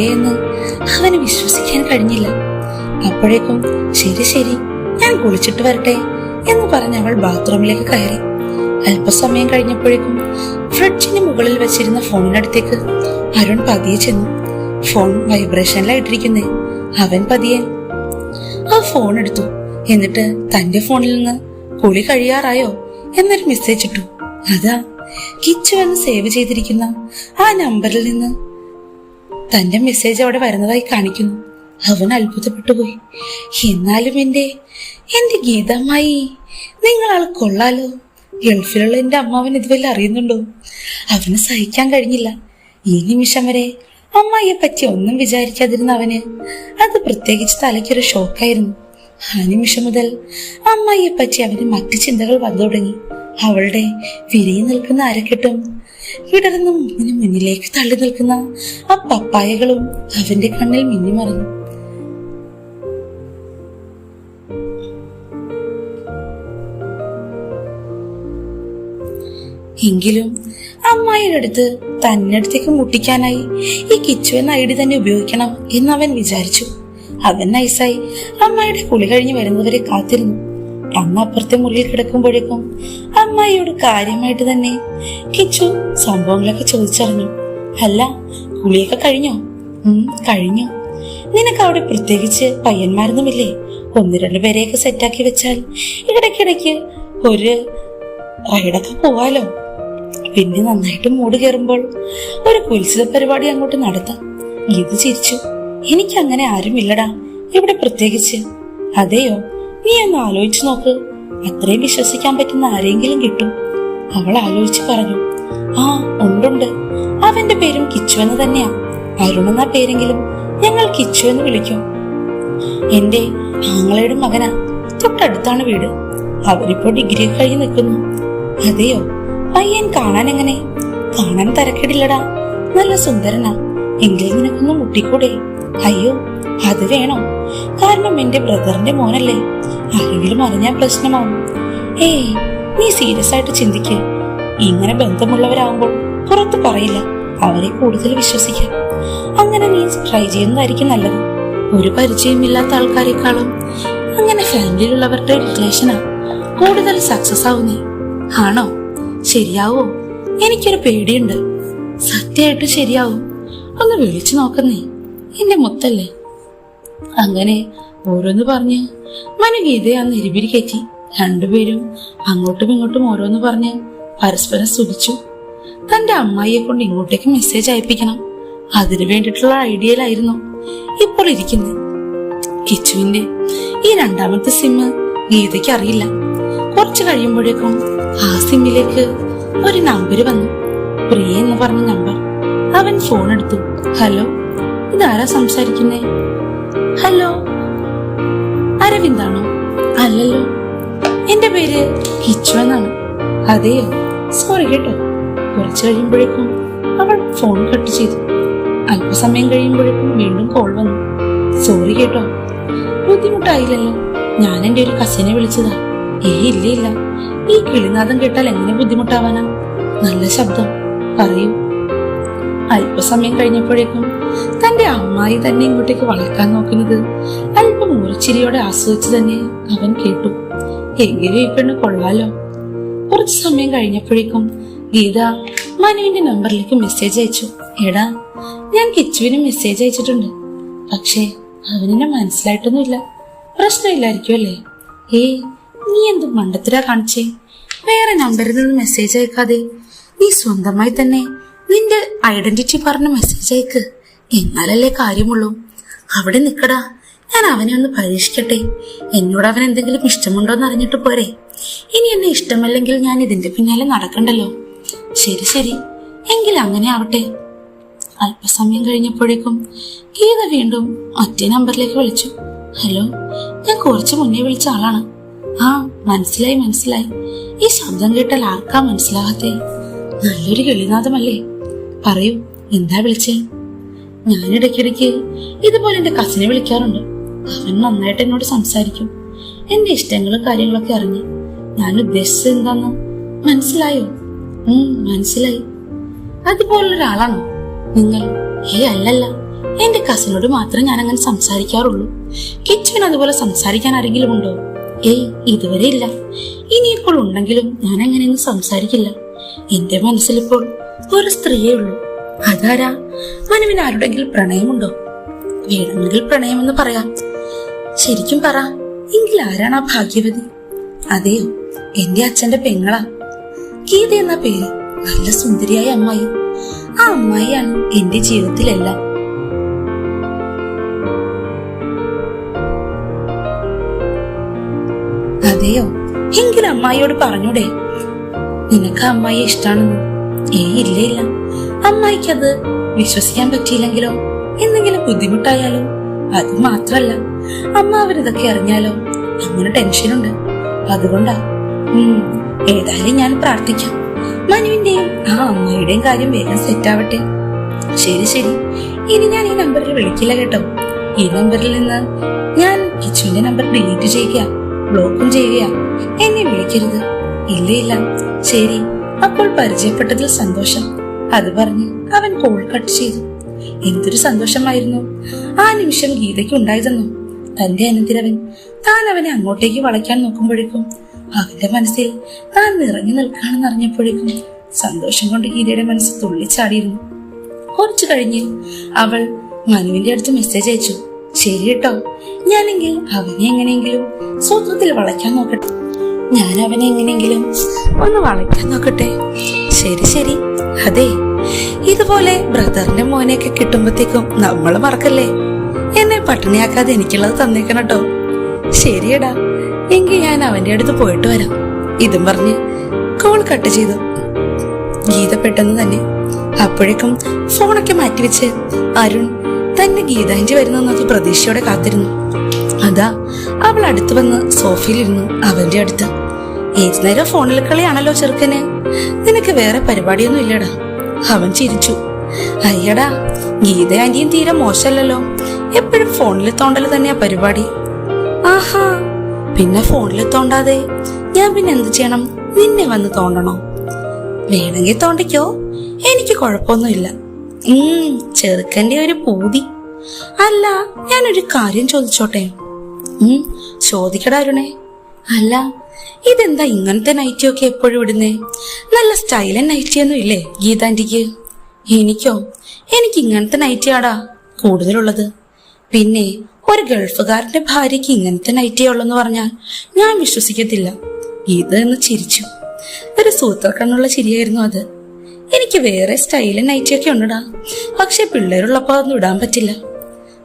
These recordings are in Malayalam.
എന്ന് അവന് വിശ്വസിക്കാൻ കഴിഞ്ഞില്ല. അപ്പോഴേക്കും ശരി ശരി ഞാൻ കുളിച്ചിട്ട് വരട്ടെ എന്ന് പറഞ്ഞ് അവൾ ബാത്റൂമിലേക്ക് കയറി. അല്പസമയം കഴിഞ്ഞപ്പോഴേക്കും ഫ്രിഡ്ജിന് മുകളിൽ വെച്ചിരുന്ന ഫോണിനടുത്തേക്ക് അരുൺ പതിയെ ചെന്നു. ഫോൺ വൈബ്രേഷനിലായിട്ടിരിക്കുന്നേ അവൻ പതിയെ ആ ഫോൺ എടുത്തു. എന്നിട്ട് തന്റെ ഫോണിൽ നിന്ന് കുളി കഴിയാറായോ? എന്നൊരു മെസ്സേജ് ഇട്ടു. അതാ കിച്ചു എന്ന് സേവ് ചെയ്തിരിക്കുന്ന ആ നമ്പറിൽ നിന്ന് തന്റെ മെസ്സേജ് അവിടെ വരുന്നതായി കാണിക്കുന്നു. അവൻ അത്ഭുതപ്പെട്ടുപോയി. എന്നാലും എന്റെ എന്റെ ഗീതമായി നിങ്ങൾ ആൾ കൊള്ളാലോ? ഗൾഫിലുള്ള എന്റെ അമ്മാവൻ ഇതുവല്ല അറിയുന്നുണ്ടോ? അവന് സഹിക്കാൻ കഴിഞ്ഞില്ല. ഈ നിമിഷം വരെ അമ്മായിയെ പറ്റി ഒന്നും വിചാരിക്കാതിരുന്ന അവന് അത് പ്രത്യേകിച്ച് തലയ്ക്കൊരു ഷോക്കായിരുന്നു. ആ നിമിഷം മുതൽ അമ്മായിയെ പറ്റി അവന് മറ്റു ചിന്തകൾ വന്നു തുടങ്ങി. അവളുടെ വിരിഞ്ഞു നിൽക്കുന്ന അരക്കെട്ടും വിടർന്ന് മുന്നിന് മുന്നിലേക്ക് തള്ളി നിൽക്കുന്ന ആ പപ്പായകളും അവന്റെ കണ്ണിൽ മിന്നിമറിഞ്ഞു എങ്കിലും അമ്മായിയുടെ അടുത്ത് തന്നെ അടുത്തേക്ക് മുട്ടിക്കാനായി ഈ കിച്ചു എന്ന ഐഡി തന്നെ ഉപയോഗിക്കണം എന്ന് അവൻ വിചാരിച്ചു. അവൻ നൈസായി അമ്മായിയുടെ കുളി കഴിഞ്ഞ് വരുന്നവരെ കാത്തിരുന്നു. അമ്മ അപ്പുറത്തെ മുറിയിൽ കിടക്കുമ്പോഴേക്കും അമ്മായിയോട് കാര്യമായിട്ട് തന്നെ കിച്ചു സംഭവങ്ങളൊക്കെ ചോദിച്ചറിഞ്ഞു. അല്ല കുളിയൊക്കെ കഴിഞ്ഞോ? ഉം കഴിഞ്ഞു. നിനക്ക് അവിടെ പ്രത്യേകിച്ച് പയ്യന്മാരൊന്നുമില്ലേ? ഒന്ന് രണ്ട് പേരെയൊക്കെ സെറ്റാക്കി വെച്ചാൽ ഇടയ്ക്കിടയ്ക്ക് ഒരു റൈഡൊക്കെ പോവാലോ? പിന്നെ നന്നായിട്ട് മൂട് കയറുമ്പോൾ ഒരു കുൽസിത പരിപാടി അങ്ങോട്ട് നടത്താം. ഇത് ചിരിച്ചു. എനിക്ക് അങ്ങനെ ആരുമില്ലടാ ഇവിടെ പ്രത്യേകിച്ച്. അതെയോ? നീ ഒന്ന് ആലോചിച്ചു നോക്ക്. അത്രയും വിശ്വസിക്കാൻ പറ്റുന്ന ആരെങ്കിലും കിട്ടും. അവൾ ആലോചിച്ച് പറഞ്ഞു ആ ഉണ്ടുണ്ട്. അവന്റെ പേരും കിച്ചു എന്ന് തന്നെയാ. അരുൺ എന്ന പേരെങ്കിലും ഞങ്ങൾ കിച്ചു എന്ന് വിളിക്കും. എന്റെ ആങ്ങളയുടെ മകനാ. തൊട്ടടുത്താണ് വീട്. അവരിപ്പോ ഡിഗ്രി കഴിഞ്ഞ് നിൽക്കുന്നു. അതെയോ? പയ്യൻ കാണാൻ എങ്ങനെ? കാണാൻ തരക്കേടില്ലടാ. നല്ല സുന്ദരനാ. എങ്കിൽ നിനക്കൊന്ന് മുട്ടിക്കൂടെ? അയ്യോ അത് വേണോ. കാരണം എന്റെ ബ്രദറിന്റെ മോനല്ലേ. ആരെങ്കിലും അറിഞ്ഞാൽ പ്രശ്നമാണ് ഏയ് നീ സീരിയസ് ആയിട്ട് ചിന്തിക്ക്. ഇങ്ങനെ ബന്ധമുള്ളവരാകുമ്പോൾ പുറത്ത് പറയില്ല. അവരെ കൂടുതൽ വിശ്വസിക്കാം. അങ്ങനെ നീ ട്രൈ ചെയ്യുന്നതായിരിക്കും നല്ലത്. ഒരു പരിചയമില്ലാത്ത ആൾക്കാരെക്കാളും അങ്ങനെ ഫാമിലിയിലുള്ളവരുടെ റിലേഷനാ കൂടുതൽ സക്സസ് ആവുന്നേ ആണോ? ശരിയാവോ? എനിക്കൊരു പേടിയുണ്ട്. സത്യമായിട്ട് ശരിയാവും. ഒന്ന് വിളിച്ചു നോക്കുന്നേ എന്റെ മുത്തല്ലേ? അങ്ങനെ ഓരോന്ന് പറഞ്ഞ് മനു ഗീതയെ അന്ന് എരിപിരി കയറ്റി രണ്ടുപേരും അങ്ങോട്ടും ഇങ്ങോട്ടും ഓരോന്ന് പറഞ്ഞ് പരസ്പരം സ്തുതിച്ചു. തന്റെ അമ്മായിയെ കൊണ്ട് ഇങ്ങോട്ടേക്ക് മെസ്സേജ് അയപ്പിക്കണം. അതിനു വേണ്ടിയിട്ടുള്ള ഐഡിയയിലായിരുന്നു ഇപ്പോൾ ഇരിക്കുന്നത്. കിച്ചുവിന്റെ ഈ രണ്ടാമത്തെ സിമ്മ് ഗീതയ്ക്ക് അറിയില്ല. കുറച്ചു കഴിയുമ്പോഴേക്കും ആ സിമ്മിലേക്ക് ഒരു നമ്പർ വന്നു. പ്രിയ എന്ന് പറഞ്ഞ നമ്പർ അവൻ ഫോൺ എടുത്തു. ഹലോ ഇതാരാ സംസാരിക്കുന്നേ? ഹലോ അരവിന്ദാണോ അല്ലല്ലോ. എന്റെ പേര് കിച്ചു എന്നാണ്. അതെയോ? സോറി കേട്ടോ. കുറച്ച് കഴിയുമ്പോഴേക്കും അവൾ ഫോൺ കട്ട് ചെയ്തു. അല്പസമയം കഴിയുമ്പോഴേക്കും വീണ്ടും കോൾ വന്നു. സോറി കേട്ടോ. ബുദ്ധിമുട്ടായില്ലല്ലോ. ഞാൻ എന്റെ ഒരു കസിനെ വിളിച്ചതാ. ഏ ഇല്ല ഇല്ല. ഈ കിളിനാഥം കേട്ടാൽ എങ്ങനെ ബുദ്ധിമുട്ടാവാനാ? നല്ല ശബ്ദം. പറയൂ. അല്പസമയം കഴിഞ്ഞപ്പോഴേക്കും തന്റെ അമ്മായി തന്നെ ഇങ്ങോട്ടേക്ക് വളർക്കാൻ നോക്കുന്നത് അല്പം ആസ്വദിച്ചു തന്നെ അവൻ കേട്ടു. എങ്ങനെ ഈ പെണ്ണ് കൊള്ളാലോ? കുറച്ചു സമയം കഴിഞ്ഞപ്പോഴേക്കും ഗീത മനുവിന്റെ നമ്പറിലേക്ക് മെസ്സേജ് അയച്ചു. എടാ ഞാൻ കിച്ചുവിന് മെസ്സേജ് അയച്ചിട്ടുണ്ട്. പക്ഷേ അവനെന്നെ മനസ്സിലായിട്ടൊന്നുമില്ല. പ്രശ്നമില്ലായിരിക്കും അല്ലേ? ഏയ് നീ എന്ത് മണ്ടത്തിലാ കാണിച്ചേ? വേറെ നമ്പറിൽ നിന്ന് മെസ്സേജ് അയക്കാതെ നീ സ്വന്തമായി തന്നെ നിന്റെ ഐഡന്റിറ്റി പറഞ്ഞ് മെസ്സേജ് അയക്ക്. എന്നാലല്ലേ കാര്യമുള്ളൂ. അവിടെ നിക്കടാ. ഞാൻ അവനെ ഒന്ന് പരീക്ഷിക്കട്ടെ. എന്നോട് അവൻ എന്തെങ്കിലും ഇഷ്ടമുണ്ടോ എന്ന് അറിഞ്ഞിട്ട് പോരെ. ഇനി എന്നെ ഇഷ്ടമല്ലെങ്കിൽ ഞാൻ ഇതിന്റെ പിന്നാലെ നടക്കണ്ടല്ലോ. ശരി ശരി. എങ്കിൽ അങ്ങനെ ആവട്ടെ. അല്പസമയം കഴിഞ്ഞപ്പോഴേക്കും ഗീത വീണ്ടും മറ്റേ നമ്പറിലേക്ക് വിളിച്ചു. ഹലോ ഞാൻ കുറച്ച് മുന്നേ വിളിച്ച ആളാണ്. ആ മനസ്സിലായി മനസ്സിലായി. ഈ ശബ്ദം കേട്ടാൽ ആർക്കാ മനസ്സിലാകാത്തെ നല്ലൊരു കിളിനാഥമല്ലേ. പറയൂ എന്താ വിളിച്ചേ? ഞാൻ ഇടയ്ക്കിടയ്ക്ക് ഇതുപോലെ എന്റെ കസിനെ വിളിക്കാറുണ്ട്. അവൻ നന്നായിട്ട് എന്നോട് സംസാരിക്കും. എന്റെ ഇഷ്ടങ്ങളും കാര്യങ്ങളൊക്കെ അറിഞ്ഞ് ഞാൻ ഉദ്ദേശിച്ചത് എന്താന്ന് മനസ്സിലായോ? ഉം മനസ്സിലായി. അതുപോലുള്ള ഒരാളാണോ? നിങ്ങൾ? ഏ അല്ലല്ല. എന്റെ കസിനോട് മാത്രം ഞാൻ അങ്ങനെ സംസാരിക്കാറുള്ളൂ. കിച്ചുവിന് അതുപോലെ സംസാരിക്കാൻ ആരെങ്കിലും ഉണ്ടോ? ഏയ് ഇതുവരെ ഇല്ല. ഇനിയിപ്പോൾ ഉണ്ടെങ്കിലും ഞാൻ അങ്ങനെയൊന്നും സംസാരിക്കില്ല. എന്റെ മനസ്സിലിപ്പോൾ ഒരു സ്ത്രീയേ ഉള്ളൂ. അതാരാ? മനുവിന് ആരുടെങ്കിലും പ്രണയമുണ്ടോ? വേണമെങ്കിൽ പ്രണയമെന്ന് പറയാം. ശരിക്കും പറ എങ്കിൽ ആരാണ് ആ ഭാഗ്യവതി? അതെയോ എന്റെ അച്ഛന്റെ പെങ്ങളാ. ഗീത എന്ന പേര് നല്ല സുന്ദരിയായ അമ്മായി. ആ അമ്മായിയാണ് എന്റെ ജീവിതത്തിലെല്ലാം. അതെയോ എങ്കിൽ അമ്മായിയോട് പറഞ്ഞൂടെ. നിനക്ക് അമ്മായി ഇഷ്ടാണെന്ന്? ഏ ഇല്ല ഇല്ല. അമ്മായിക്കത് വിശ്വസിക്കാൻ പറ്റിയില്ലെങ്കിലോ? എന്തെങ്കിലും ബുദ്ധിമുട്ടായാലോ? അത് മാത്രല്ല അമ്മ അവരിതൊക്കെ അറിഞ്ഞാലോ? അങ്ങനെ ടെൻഷനുണ്ട്. അതുകൊണ്ടാ. ഏതായാലും ഞാൻ പ്രാർത്ഥിക്കാം. മനുവിന്റെയും ആ അമ്മയുടെയും കാര്യം വേഗം സെറ്റ് ആവട്ടെ. ശരി ശരി. ഇനി ഞാൻ ഈ നമ്പറിൽ വിളിക്കില്ല കേട്ടോ. ഈ നമ്പറിൽ നിന്ന് ഞാൻ കിച്ചുവിന്റെ നമ്പർ ഡിലീറ്റ് ചെയ്യുക ബ്ലോക്കും ചെയ്യുക. എന്നെ വിളിക്കരുത്. ഇല്ല ഇല്ല. ശരി. അപ്പോൾ പരിചയപ്പെട്ടതിൽ സന്തോഷം. അത് പറഞ്ഞ് അവൻ കോൾ കട്ട് ചെയ്തു. എന്തൊരു സന്തോഷമായിരുന്നു. ആ നിമിഷം ഗീതയ്ക്ക് ഉണ്ടായിരുന്നു തന്റെ അനന്തിരവൻ താൻ അവനെ അങ്ങോട്ടേക്ക് വളയ്ക്കാൻ നോക്കുമ്പോഴേക്കും അവന്റെ മനസ്സിൽ താൻ നിറഞ്ഞു നിൽക്കാണെന്ന് അറിഞ്ഞപ്പോഴേക്കും സന്തോഷം കൊണ്ട് ഗീതയുടെ മനസ്സ് തുള്ളിച്ചാടിയിരുന്നു. കുറച്ചു കഴിഞ്ഞ് അവൾ മനുവിന്റെ അടുത്ത് മെസ്സേജ് അയച്ചു. ശരി കേട്ടോ ഞാനെങ്കിൽ അവനെ എങ്ങനെയെങ്കിലും സൂത്രത്തിൽ വളയ്ക്കാൻ നോക്കട്ടെ. ഞാൻ അവനെ എങ്ങനെയെങ്കിലും ഒന്ന് വളയ്ക്കാൻ നോക്കട്ടെ. ശരി ശരി. അതെ ഇതുപോലെ ബ്രദറിന്റെ മോനെയൊക്കെ കിട്ടുമ്പോഴത്തേക്കും നമ്മൾ മറക്കല്ലേ? എന്നെ പട്ടിണിയാക്കാതെ എനിക്കുള്ളത് തന്നേക്കണം കേട്ടോ. ശരിയടാ. എങ്കിൽ ഞാൻ അവന്റെ അടുത്ത് പോയിട്ട് വരാം. ഇതും പറഞ്ഞ് കോൾ കട്ട് ചെയ്തു. ഗീത പെട്ടെന്ന് തന്നെ അപ്പോഴേക്കും ഫോണൊക്കെ മാറ്റിവെച്ച് അരുൺ തന്നെ ഗീതാഞ്ചി വരുന്നെന്നത് പ്രതീക്ഷയോടെ കാത്തിരുന്നു. അതാ അവൾ അടുത്ത് വന്ന് സോഫയിലിരുന്നു അവന്റെ അടുത്ത്. ഏത് നേരം ഫോണിൽ കളിയാണല്ലോ ചെറുക്കന്. നിനക്ക് വേറെ പരിപാടിയൊന്നും ഇല്ലടാ. അവൻ ചിരിച്ചു. അയ്യടാ ഗീത ആന്റിയും തീരെ മോശമല്ലല്ലോ. എപ്പോഴും ഫോണിൽ തോണ്ടൽ തന്നെയാ പരിപാടി. ആഹാ പിന്നെ ഫോണിൽ തോണ്ടാതെ ഞാൻ പിന്നെ എന്ത് ചെയ്യണം? നിന്നെ വന്ന് തോണ്ടണോ? വേണമെങ്കിൽ തോണ്ടിക്കോ. എനിക്ക് കുഴപ്പമൊന്നുമില്ല. ഉം ചെറുക്കന്റെ ഒരു പൂതി. അല്ല ഞാനൊരു കാര്യം ചോദിച്ചോട്ടെ? ഉം ചോദിക്കടാ അരുണേ. അല്ല ഇതെന്താ ഇങ്ങനത്തെ നൈറ്റിയൊക്കെ എപ്പോഴും ഇടുന്നേ? നല്ല സ്റ്റൈലൻ നൈറ്റിയൊന്നും ഇല്ലേ ഗീതാന്റിക്ക്? എനിക്കോ? എനിക്ക് ഇങ്ങനത്തെ നൈറ്റിയാടാ കൂടുതലുള്ളത്. പിന്നെ ഒരു ഗൾഫുകാരന്റെ ഭാര്യയ്ക്ക് ഇങ്ങനത്തെ നൈറ്റിയേ ഉള്ളെന്ന് പറഞ്ഞാൽ ഞാൻ വിശ്വസിക്കത്തില്ല. ഗീത എന്ന് ചിരിച്ചു. ഒരു സൂത്രക്കണ്ണുള്ള ചിരിയായിരുന്നു അത്. എനിക്ക് വേറെ സ്റ്റൈലൻ നൈറ്റിയൊക്കെ ഉണ്ടടാ. പക്ഷെ പിള്ളേരുള്ളപ്പോ അതൊന്നും ഇടാൻ പറ്റില്ല.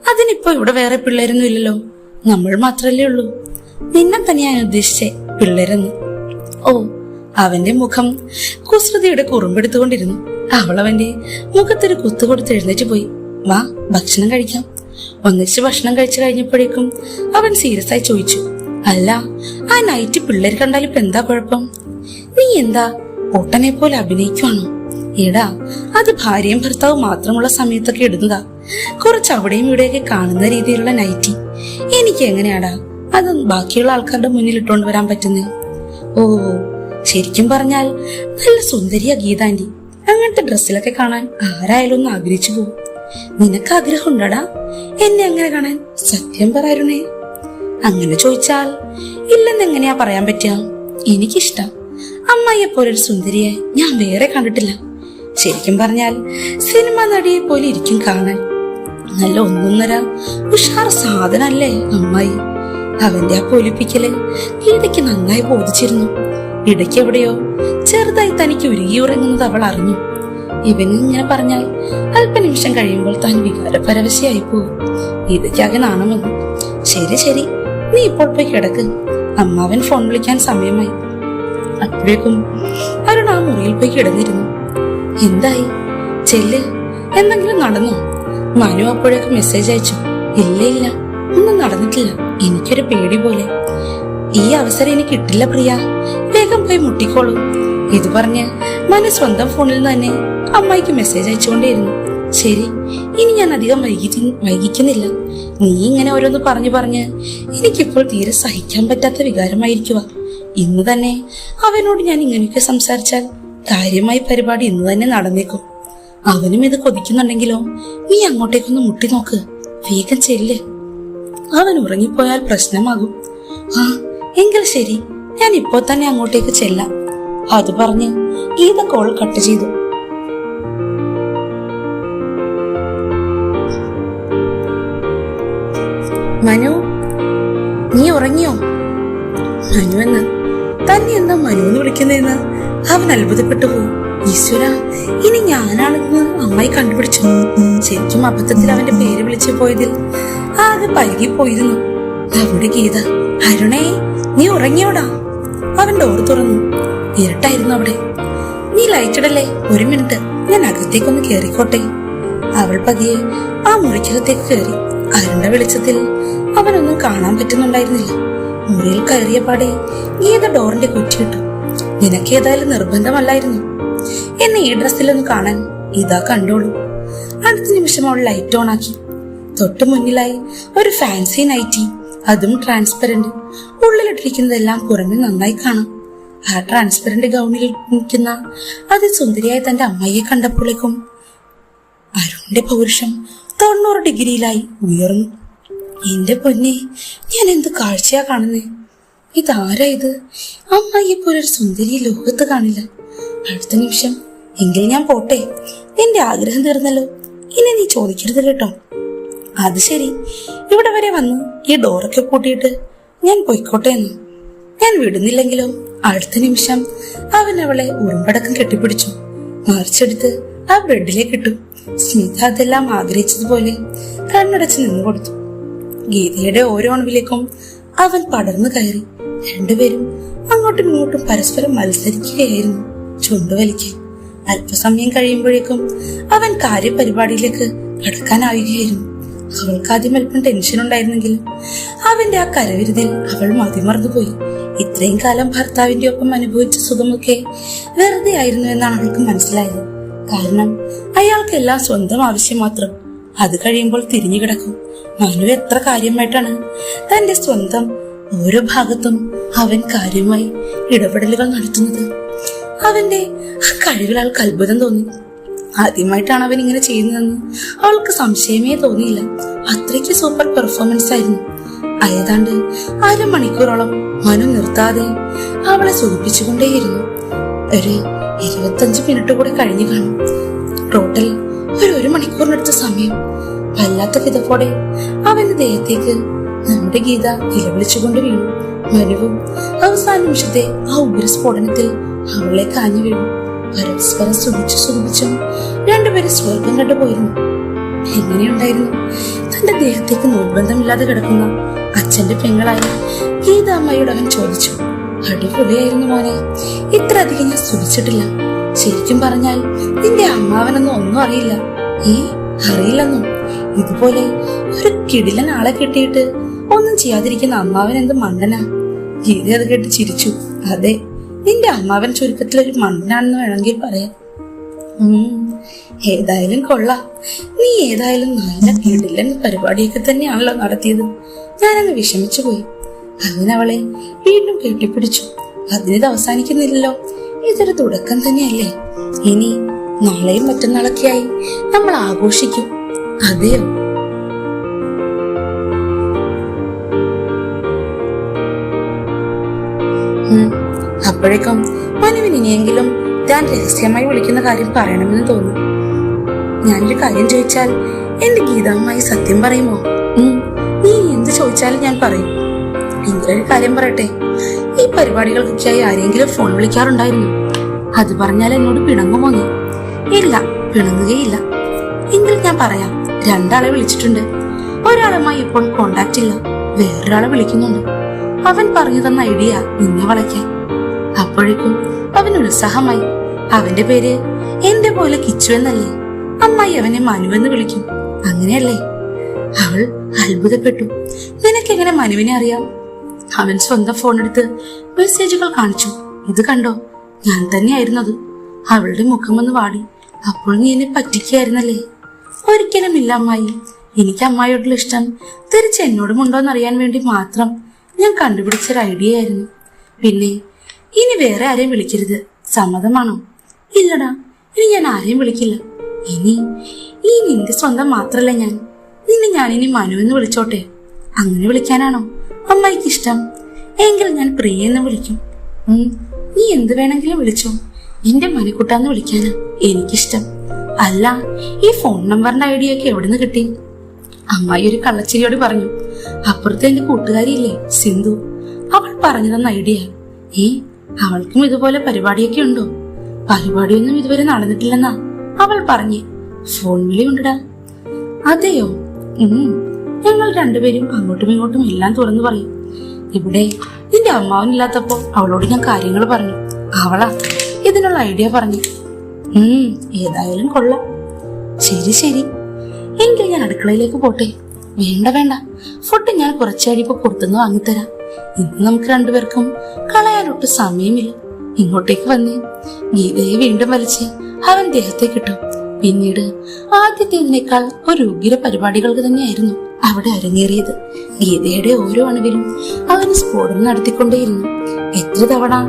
അതിനിപ്പോ ഇവിടെ വേറെ പിള്ളേരൊന്നും ഇല്ലല്ലോ. നമ്മൾ മാത്രല്ലേ ഉള്ളൂ. നിന്നെ തന്നെ ഞാൻ ഉദ്ദേശിച്ചേ പിള്ളേരെന്ന്. ഓ അവന്റെ മുഖം കുസൃതിയുടെ കുറുമ്പെടുത്തുകൊണ്ടിരുന്നു. അവൾ അവന്റെ മുഖത്തൊരു കുത്തു കൊടുത്ത് എഴുന്നേറ്റ് പോയി. വാ ഭക്ഷണം കഴിക്കാം. ഒന്നിച്ച് ഭക്ഷണം കഴിച്ചു കഴിഞ്ഞപ്പോഴേക്കും അവൻ സീരിയസ് ആയി ചോദിച്ചു. അല്ല ആ നൈറ്റ് പിള്ളേർ കണ്ടാൽ ഇപ്പൊ എന്താ കുഴപ്പം? നീ എന്താ പൊട്ടനെ പോലെ അഭിനയിക്കുവാണോ? എടാ അത് ഭാര്യയും ഭർത്താവും മാത്രമുള്ള സമയത്തൊക്കെ ഇടുന്നതാ. കുറച്ച് അവിടെയും ഇവിടെയൊക്കെ കാണുന്ന രീതിയിലുള്ള നൈറ്റി എനിക്ക് എങ്ങനെയാടാ അത് ബാക്കിയുള്ള ആൾക്കാരുടെ മുന്നിൽ ഇട്ടുകൊണ്ട് വരാൻ പറ്റുന്നേ? ഓ ശരിക്കും പറഞ്ഞാൽ നല്ല സുന്ദരിയ ഗീതാന്റി അങ്ങനത്തെ ഡ്രസ്സിലൊക്കെ കാണാൻ ആരായാലും ഒന്ന് ആഗ്രഹിച്ചു പോകും. നിനക്ക് ആഗ്രഹം ഉണ്ടടാ എന്നെ അങ്ങനെ കാണാൻ സത്യം പറയാരുണേ അങ്ങനെ ചോദിച്ചാൽ ഇല്ലെന്ന് എങ്ങനെയാ പറയാൻ പറ്റുക? എനിക്കിഷ്ടം. അമ്മായിയെ പോലെ ഒരു സുന്ദരിയെ ഞാൻ വേറെ കണ്ടിട്ടില്ല. ശരിക്കും പറഞ്ഞാൽ സിനിമ നടിയെ പോലെ ഇരിക്കും കാണാൻ. നല്ല ഒന്നൊന്നര ഉഷാർ സാധനല്ലേ അമ്മായി. അവന്റെ ആ പൊലിപ്പിക്കൽ ഗീതയ്ക്ക് നന്നായി ബോധിച്ചിരുന്നു. ഇടയ്ക്ക് എവിടെയോ ചെറുതായി തനിക്ക് ഉരുകി ഉറങ്ങുന്നത് അവൾ അറിഞ്ഞു. ഇവൻ ഇങ്ങനെ പറഞ്ഞാൽ അല്പനിമിഷം കഴിയുമ്പോൾ താൻ വികാരപരവശയായി പോകും. ഇതൊക്കെയാകെ നാണമെന്ന് ശരി ശരി നീ ഇപ്പോൾ പോയി കിടക്ക്. അമ്മാവൻ ഫോൺ വിളിക്കാൻ സമയമായി. അപ്പോഴേക്കും അരുൺ ആ മുറിയിൽ പോയി കിടന്നിരുന്നു. എന്തായി? ചെല്ല് എന്തെങ്കിലും നടന്നോ? മനു അപ്പോഴേക്കും മെസ്സേജ് അയച്ചു. ഇല്ല ഇല്ല. ഒന്നും നടന്നിട്ടില്ല. എനിക്കൊരു പേടി പോലെ. ഈ അവസരം എനിക്ക് കിട്ടില്ല പ്രിയ. വേഗം പോയി മുട്ടിക്കോളൂ. ഇത് പറഞ്ഞ് മന സ്വന്തം ഫോണിൽ തന്നെ അമ്മായിക്ക് മെസ്സേജ് അയച്ചുകൊണ്ടേയിരുന്നു. ശരി ഇനി ഞാൻ അധികം വൈകി വൈകിക്കുന്നില്ല. നീ ഇങ്ങനെ ഓരോന്ന് പറഞ്ഞു പറഞ്ഞ് എനിക്കിപ്പോൾ തീരെ സഹിക്കാൻ പറ്റാത്ത വികാരമായിരിക്കുക ഇന്ന് തന്നെ അവനോട് ഞാൻ ഇങ്ങനെയൊക്കെ സംസാരിച്ചാൽ കാര്യമായി പരിപാടി ഇന്ന് തന്നെ നടന്നേക്കും. അവനും ഇത് കൊതിക്കുന്നുണ്ടെങ്കിലോ? നീ അങ്ങോട്ടേക്കൊന്ന് മുട്ടി നോക്ക് വേഗം ചെല്ല്. അവൻ ഉറങ്ങിപ്പോയാൽ പ്രശ്നമാകും. ആ എങ്കിൽ ശരി ഞാൻ ഇപ്പോ തന്നെ അങ്ങോട്ടേക്ക് ചെല്ലാം. അത് പറഞ്ഞ് ഗീത കോൾ കട്ട് ചെയ്തു. മനു നീ ഉറങ്ങിയോ? മനു എന്ന്. തന്നെ എന്താ മനു എന്ന് വിളിക്കുന്നതെന്ന്? അവൻ അത്ഭുതപ്പെട്ടു. പോകും ഈശ്വര ഇനി ഞാനാണെന്ന് അമ്മായി ശരിക്കും അബദ്ധത്തിൽ അവന്റെ പേര് വിളിച്ചു പോയതിൽ ആകെ പൈകിപ്പോയിരുന്നു അവിടെ ഗീത അരുണേ നീ ഉറങ്ങിയോടാ? അവൻ ഡോർ തുറന്നു. ഇരുട്ടായിരുന്നു അവിടെ. നീ ലൈറ്റിടല്ലേ ഒരു മിനിറ്റ് ഞാൻ അകത്തേക്കൊന്ന് കേറിക്കോട്ടെ. അവൾ പതിയെ ആ മുറിക്കകത്തേക്ക് കയറി. അരുണ്ട വെളിച്ചത്തിൽ അവനൊന്നും കാണാൻ പറ്റുന്നുണ്ടായിരുന്നില്ല. മുറിയിൽ കയറിയ പാടെ ഗീത ഡോറിന്റെ കുറ്റിയിട്ടു നിനക്ക് ഏതായാലും നിർബന്ധമല്ലായിരുന്നു. എന്നെ ഈ ഡ്രസ്സിലൊന്ന് കാണാൻ ഇതാ കണ്ടോളൂ. അടുത്ത നിമിഷം അവൾ ലൈറ്റ് ഓൺ ആക്കി. തൊട്ടു മുന്നിലായി ഒരു ഫാൻസി നൈറ്റി അതും ട്രാൻസ്പെറന്റ് ഉള്ളിലിട്ടിരിക്കുന്നതെല്ലാം പുറമെ നന്നായി കാണാം. ആ ട്രാൻസ്പെറന്റ് ഗൗണിൽ നിൽക്കുന്ന അതിസുന്ദരിയായ തന്റെ അമ്മയെ കണ്ടപ്പോഴേക്കും അരുണിന്റെ പൗരുഷം തൊണ്ണൂറ് ഡിഗ്രിയിലായി ഉയർന്നു. എന്റെ പൊന്നെ ഞാൻ എന്ത് കാഴ്ചയാ കാണുന്നേ? ഇതാരാ ഇത്? അമ്മായി പോലെ ഒരു സുന്ദരി ലോകത്ത് കാണില്ല. അടുത്ത നിമിഷം എങ്കിൽ ഞാൻ പോട്ടെ? എന്റെ ആഗ്രഹം തീർന്നല്ലോ. ഇനി നീ ചോദിക്കരുത് കേട്ടോ. അത് ശരി. ഇവിടെ വരെ വന്നു. ഈ ഡോറൊക്കെ കൂട്ടിയിട്ട് ഞാൻ പൊയ്ക്കോട്ടെ എന്ന്. ഞാൻ വിടുന്നില്ലെങ്കിലോ? അടുത്ത നിമിഷം അവൻ അവളെ ഉറുമ്പടക്കം കെട്ടിപ്പിടിച്ചു. മറിച്ചെടുത്ത് ആ ബെഡിലേക്ക് ഇട്ടു. സ്മിത അതെല്ലാം ആഗ്രഹിച്ചതുപോലെ കണ്ണടച്ച് നിന്നു കൊടുത്തു. ഗീതയുടെ ഓരോ അണുവിലേക്കും അവൻ പടർന്നു കയറി. രണ്ടുപേരും അങ്ങോട്ടും ഇങ്ങോട്ടും പരസ്പരം മത്സരിക്കുകയായിരുന്നു. ചുണ്ടുവലിക്കാൻ അല്പസമയം കഴിയുമ്പോഴേക്കും അവൻ കാര്യപരിപാടിയിലേക്ക് കടക്കാനാവുകയായിരുന്നു. അവൾക്ക് ആദ്യം അല്പം ടെൻഷൻ ഉണ്ടായിരുന്നെങ്കിലും അവന്റെ ആ കരവിരുതിൽ അവൾ മതിമറന്നുപോയി. ഇത്രയും കാലം ഭർത്താവിന്റെ ഒപ്പം അനുഭവിച്ച സുഖമൊക്കെ വെറുതെ ആയിരുന്നു എന്നാണ് അവൾക്ക് മനസ്സിലായത്. കാരണം അയാൾക്കെല്ലാം സ്വന്തം ആവശ്യം മാത്രം. അത് കഴിയുമ്പോൾ തിരിഞ്ഞു കിടക്കും. മനു എത്ര കാര്യമായിട്ടാണ് തന്റെ സ്വന്തം ഓരോ ഭാഗത്തും അവൻ കാര്യമായി ഇടപെടലുകൾ നടത്തുന്നത്. അവന്റെ ആ കഴിവിൽ അവൾക്ക് അത്ഭുതം തോന്നി. ആദ്യമായിട്ടാണ് അവൻ ഇങ്ങനെ ചെയ്യുന്നതെന്ന്. അവൾക്ക് സംശയമേ തോന്നിയില്ല. അത്രയ്ക്ക് സൂപ്പർ പെർഫോമൻസ് ആയിരുന്നു. ഏതാണ്ട് അരമണിക്കൂറോളം മനു നിർത്താതെ അവളെ സൂചിപ്പിച്ചുകൊണ്ടേയിരുന്നു ഒരു ഇരുപത്തഞ്ച് മിനിറ്റ് കൂടി കഴിഞ്ഞു കാണും. ടോട്ടൽ ഒരു ഒരു മണിക്കൂറിനടുത്ത സമയം. വല്ലാത്ത കിതപ്പോടെ അവന്റെ ദേഹത്തേക്ക് നമ്മുടെ ഗീത നിലവിളിച്ചുകൊണ്ട് വീണു. മനുവും അവസാന നിമിഷത്തെ ആ ഉഗ്രസ്ഫോടനത്തിൽ അവളെ കാഞ്ഞു വീണു. പരസ്പരം സുഖിച്ചു സുഖിച്ചും രണ്ടുപേരും സ്വർഗം കണ്ടുപോയിരുന്നു എങ്ങനെയുണ്ടായിരുന്നു? തന്റെ ദേഹത്തേക്ക് നിർബന്ധമില്ലാതെ കിടക്കുന്ന. അച്ഛന്റെ പെങ്ങളായ. ഗീതാമ്മയോട് അവൻ ചോദിച്ചു. അടിപൊളിയായിരുന്നു മോനെ. ഇത്ര അധികം ഞാൻ സുഖിച്ചിട്ടില്ല. ശരിക്കും പറഞ്ഞാൽ നിന്റെ അമ്മാവനൊന്നും ഒന്നും അറിയില്ല. ഈ അറിയില്ലെന്നും. ഇതുപോലെ ഒരു കിടിലൻ ആളെ കിട്ടിയിട്ട് ഒന്നും ചെയ്യാതിരിക്കുന്ന അമ്മാവൻ എന്ത് മണ്ടനാ? ഗീത അത് കേട്ട് ചിരിച്ചു. അതെ നിന്റെ അമ്മാവൻ ചുരുക്കത്തിൽ ഒരു മണ്ടനാണെന്ന് വേണമെങ്കിൽ പറയാം. ഏതായാലും കൊള്ളാം. നീ ഏതായാലും നല്ല കിടിലൻ പരിപാടിയൊക്കെ തന്നെയാണല്ലോ നടത്തിയത്. ഞാനങ്ങ് വിഷമിച്ചു പോയി. അങ്ങനെ അവളെ വീണ്ടും കെട്ടിപ്പിടിച്ചു. അതിനിത് അവസാനിക്കുന്നില്ലല്ലോ. ഇതൊരു തുടക്കം തന്നെയല്ലേ? ഇനി നാളെയും മറ്റന്നാളൊക്കെയായി നമ്മൾ ആഘോഷിക്കും. അതെയോ? ഉം. അപ്പോഴേക്കും മനുവിന് ഇനിയെങ്കിലും താൻ രഹസ്യമായി വിളിക്കുന്ന കാര്യം പറയണമെന്ന് തോന്നി. ഞാനൊരു കാര്യം ചോദിച്ചാൽ എന്റെ ഗീതാമ്മായി സത്യം പറയുമോ? നീ എന്ത് ചോദിച്ചാലും ഞാൻ പറയും. എങ്കിലൊരു കാര്യം പറയട്ടെ? ഈ പരിപാടികൾക്കൊക്കെയായി ആരെങ്കിലും ഫോൺ വിളിക്കാറുണ്ടായിരുന്നു. അത് പറഞ്ഞാൽ എന്നോട് പിണങ്ങുമോ നീ? ഇല്ല പിണങ്ങുകയില്ല. എങ്കിൽ ഞാൻ പറയാം രണ്ടാളെ വിളിച്ചിട്ടുണ്ട്. ഒരാളുമായി ഇപ്പോൾ കോണ്ടാക്ട് ഇല്ല. വേറൊരാളെ വിളിക്കുന്നുണ്ട്. അവൻ പറഞ്ഞു തന്ന ഐഡിയ നിന്നെ വളയ്ക്കാൻ. അപ്പോഴേക്കും അവൻ ഉത്സാഹമായി അവന്റെ പേര് എന്റെ പോലെ കിച്ചു എന്നല്ലേ. അമ്മായി അവനെ മനുവെന്ന് വിളിക്കും. അങ്ങനെയല്ലേ? അവൾ അത്ഭുതപ്പെട്ടു. നിനക്കെങ്ങനെ മനുവിനെ അറിയാം? അവൻ സ്വന്തം ഫോൺ എടുത്ത് മെസ്സേജുകൾ കാണിച്ചു. ഇത് കണ്ടോ? ഞാൻ തന്നെയായിരുന്നത്. അവളുടെ മുഖം ഒന്ന് വാടി. അപ്പോൾ നീ എന്നെ പറ്റിക്കായിരുന്നല്ലേ ഒരിക്കലും ഇല്ല അമ്മായി. എനിക്ക് അമ്മായിയോടുള്ള ഇഷ്ടം തിരിച്ച് എന്നോടും എന്നറിയാൻ വേണ്ടി മാത്രം ഞാൻ കണ്ടുപിടിച്ചൊരു ഐഡിയ ആയിരുന്നു പിന്നെ ഇനി വേറെ ആരെയും വിളിക്കരുത്. സമ്മതമാണോ ഇല്ലടാ ഇനി ഞാൻ ആരെയും വിളിക്കില്ല. ഇനി ഈ നിന്റെ സ്വന്തം മാത്രല്ല ഞാൻ. നിന്നെ ഞാൻ ഇനി മനു എന്ന് വിളിച്ചോട്ടെ. അങ്ങനെ വിളിക്കാനാണോ? അമ്മയ്ക്ക് ഇഷ്ടം. എങ്കിൽ ഞാൻ പ്രിയ എന്ന് വിളിക്കും. നീ എന്ത് വേണമെങ്കിലും വിളിച്ചോ. എന്റെ മണിക്കുട്ടാന്ന് വിളിക്കാനാ എനിക്കിഷ്ടം. അല്ല ഈ ഫോൺ നമ്പറിന്റെ ഐഡിയ ഒക്കെ എവിടുന്ന് കിട്ടി? അമ്മായി ഒരു കള്ളച്ചിരിയോട് പറഞ്ഞു. അപ്പുറത്തെ എന്റെ കൂട്ടുകാരിയില്ലേ സിന്ധു. അവൾ പറഞ്ഞു തന്ന ഐഡിയ. ഏ അവൾക്കും ഇതുപോലെ പരിപാടിയൊക്കെ ഉണ്ടോ? പരിപാടിയൊന്നും ഇതുവരെ നടന്നിട്ടില്ലെന്നാ അവൾ പറഞ്ഞ്. ഫോൺ വിളി ഉണ്ടടാ അതെയോ? ഞങ്ങൾ രണ്ടുപേരും അങ്ങോട്ടും ഇങ്ങോട്ടും എല്ലാം തുറന്നു പറയും. ഇവിടെ നിന്റെ അമ്മാവനില്ലാത്തപ്പോ അവളോട് ഞാൻ കാര്യങ്ങൾ പറഞ്ഞു. അവളാ ഇതിനുള്ള ഐഡിയ പറഞ്ഞു. ഉം ഏതായാലും കൊള്ളാം. ശരി ശരി. എങ്കിൽ ഞാൻ അടുക്കളയിലേക്ക് പോട്ടെ. വേണ്ട വേണ്ട. ഫുഡ് ഞാൻ കുറച്ച് കഴിയുമ്പോൾ പുറത്തുനിന്ന് വാങ്ങിത്തരാം. ഇന്ന് നമുക്ക് രണ്ടുപേർക്കും കളയാനൊട്ട് സമയമില്ല. ഇങ്ങോട്ടേക്ക് വന്നേ. ഗീതയെ വീണ്ടും വലിച്ച് അവൻ ദേഹത്തെ കിട്ടും. പിന്നീട് ആദ്യത്തേതിനേക്കാൾ ഒരു ഉഗ്ര പരിപാടികൾക്ക് തന്നെയായിരുന്നു അവിടെ അരങ്ങേറിയത്. ഗീതയുടെ ഓരോ അണുവിലും അവന് സ്ഫോടനം നടത്തിക്കൊണ്ടേയിരുന്നു. എത്ര തവണ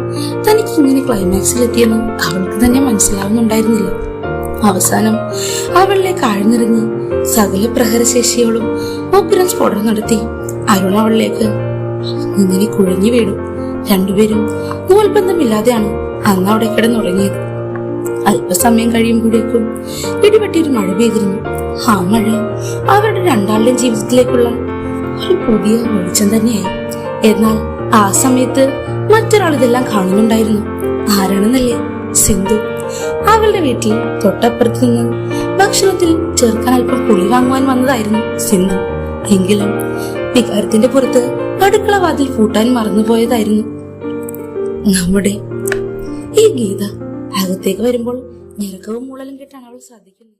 തനിക്ക് ഇങ്ങനെ ക്ലൈമാക്സിൽ എത്തിയെന്ന് അവൾക്ക് തന്നെ മനസ്സിലാവുന്നുണ്ടായിരുന്നില്ല. അവസാനം അവളിലേക്ക് ആഴ്ന്നിറങ്ങി സകല പ്രഹരശേഷിയോളും ഉഗ്രം സ്ഫോടനം നടത്തി. അരുൺ അവളിലേക്ക് ഇങ്ങനെ കുഴഞ്ഞു വീണു. രണ്ടുപേരും നൂൽബന്ധമില്ലാതെയാണ് അന്ന് അവിടെ കിടന്നുറങ്ങിയത്. അല്പസമയം കഴിയുമ്പോഴേക്കും ഇടിവെട്ടിയൊരു മഴ പെയ്തിരുന്നു. ആ മഴ അവരുടെ രണ്ടാളുടെയും ജീവിതത്തിലേക്കുള്ള ഒരു പുതിയ വെളിച്ചം തന്നെയായി. എന്നാൽ ആ സമയത്ത് മറ്റൊരാൾ ഇതെല്ലാം കാണുന്നുണ്ടായിരുന്നു. ആരാണെന്നല്ലേ? സിന്ധു. അവളുടെ വീട്ടിൽ തൊട്ടപ്പുറത്ത് നിന്ന് ഭക്ഷണത്തിൽ ചേർക്കാൻ അല്പം പുളി വാങ്ങുവാൻ വന്നതായിരുന്നു സിന്ധു. എങ്കിലും വികാരത്തിന്റെ പുറത്ത് അടുക്കള വാതിൽ പൂട്ടാൻ മറന്നുപോയതായിരുന്നു. നമ്മുടെ ഈ ഗീത അകത്തേക്ക് വരുമ്പോൾ ഞെരക്കവും മൂളലും കേട്ടാണ് അവൾ ശ്രദ്ധിക്കുന്നത്